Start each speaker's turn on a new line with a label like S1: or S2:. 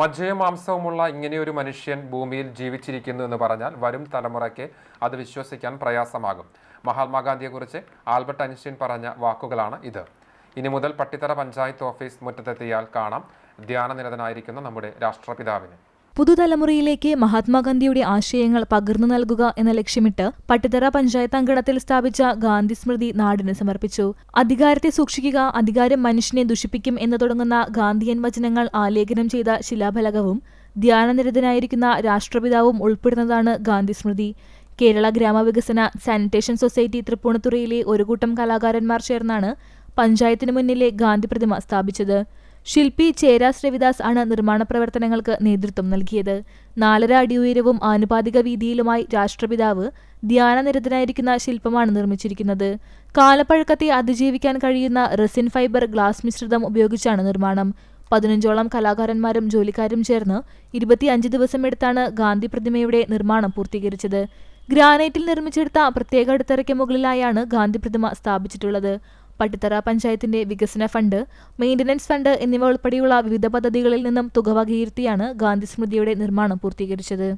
S1: മജ്ജയും മാംസവുമുള്ള ഇങ്ങനെയൊരു മനുഷ്യൻ ഭൂമിയിൽ ജീവിച്ചിരിക്കുന്നു എന്ന് പറഞ്ഞാൽ വരും തലമുറയ്ക്ക് അത് വിശ്വസിക്കാൻ പ്രയാസമാകും. മഹാത്മാഗാന്ധിയെക്കുറിച്ച് ആൽബർട്ട് ഐൻസ്റ്റീൻ പറഞ്ഞ വാക്കുകളാണ് ഇത്. ഇനി മുതൽ പട്ടിത്തറ പഞ്ചായത്ത് ഓഫീസ് മുറ്റത്തെത്തിയാൽ കാണാം. ധ്യാനനിരതനായിരിക്കുന്ന നമ്മുടെ രാഷ്ട്രപിതാവിനെ.
S2: പുതുതലമുറയിലേക്ക് മഹാത്മാഗാന്ധിയുടെ ആശയങ്ങൾ പകർന്നു നൽകുക എന്ന ലക്ഷ്യമിട്ട് പട്ടിത്തറ പഞ്ചായത്ത് അങ്കണത്തിൽ സ്ഥാപിച്ച ഗാന്ധി സ്മൃതി നാടിന് സമർപ്പിച്ചു. അധികാരത്തെ സൂക്ഷിക്കുക അധികാരം മനുഷ്യനെ ദുഷിപ്പിക്കും എന്ന് തുടങ്ങുന്ന ഗാന്ധിയൻ വചനങ്ങൾ ആലേഖനം ചെയ്ത ശിലാഫലകവും ധ്യാനനിരതനായിരിക്കുന്ന രാഷ്ട്രപിതാവും ഉൾപ്പെടുന്നതാണ് ഗാന്ധി സ്മൃതി. കേരള ഗ്രാമവികസന സാനിറ്റേഷൻ സൊസൈറ്റി തൃപ്പൂണിത്തുറയിലെ ഒരു കൂട്ടം കലാകാരന്മാർ ചേർന്നാണ് പഞ്ചായത്തിന് മുന്നിലെ ഗാന്ധി പ്രതിമ സ്ഥാപിച്ചത്. ശില്പി ചേരാസ് ആണ് നിർമ്മാണ പ്രവർത്തനങ്ങൾക്ക് നേതൃത്വം നൽകിയത്. നാലര അടി ഉയരവും ആനുപാതിക വീതിയിലുമായി രാഷ്ട്രപിതാവ് ധ്യാനനിരതനായിരിക്കുന്ന ശില്പമാണ് നിർമ്മിച്ചിരിക്കുന്നത്. കാലപ്പഴക്കത്തെ അതിജീവിക്കാൻ കഴിയുന്ന റെസിൻ ഫൈബർ ഗ്ലാസ് മിശ്രിതം ഉപയോഗിച്ചാണ് നിർമ്മാണം. പതിനഞ്ചോളം കലാകാരന്മാരും ജോലിക്കാരും ചേർന്ന് ഇരുപത്തിയഞ്ച് ദിവസമെടുത്താണ് ഗാന്ധി പ്രതിമയുടെ നിർമ്മാണം പൂർത്തീകരിച്ചത്. ഗ്രാനൈറ്റിൽ നിർമ്മിച്ചെടുത്ത പ്രത്യേക അടിത്തറയ്ക്ക് മുകളിലായാണ് ഗാന്ധി പ്രതിമ സ്ഥാപിച്ചിട്ടുള്ളത്. പട്ടിത്തറ പഞ്ചായത്തിന്റെ വികസന ഫണ്ട് മെയിന്റനൻസ് ഫണ്ട് എന്നിവ ഉൾപ്പെടെയുള്ള വിവിധ പദ്ധതികളിൽ നിന്നും തുക വകയിരുത്തിയാണ് ഗാന്ധി സ്മൃതിയുടെ നിർമ്മാണം പൂർത്തീകരിച്ചത്.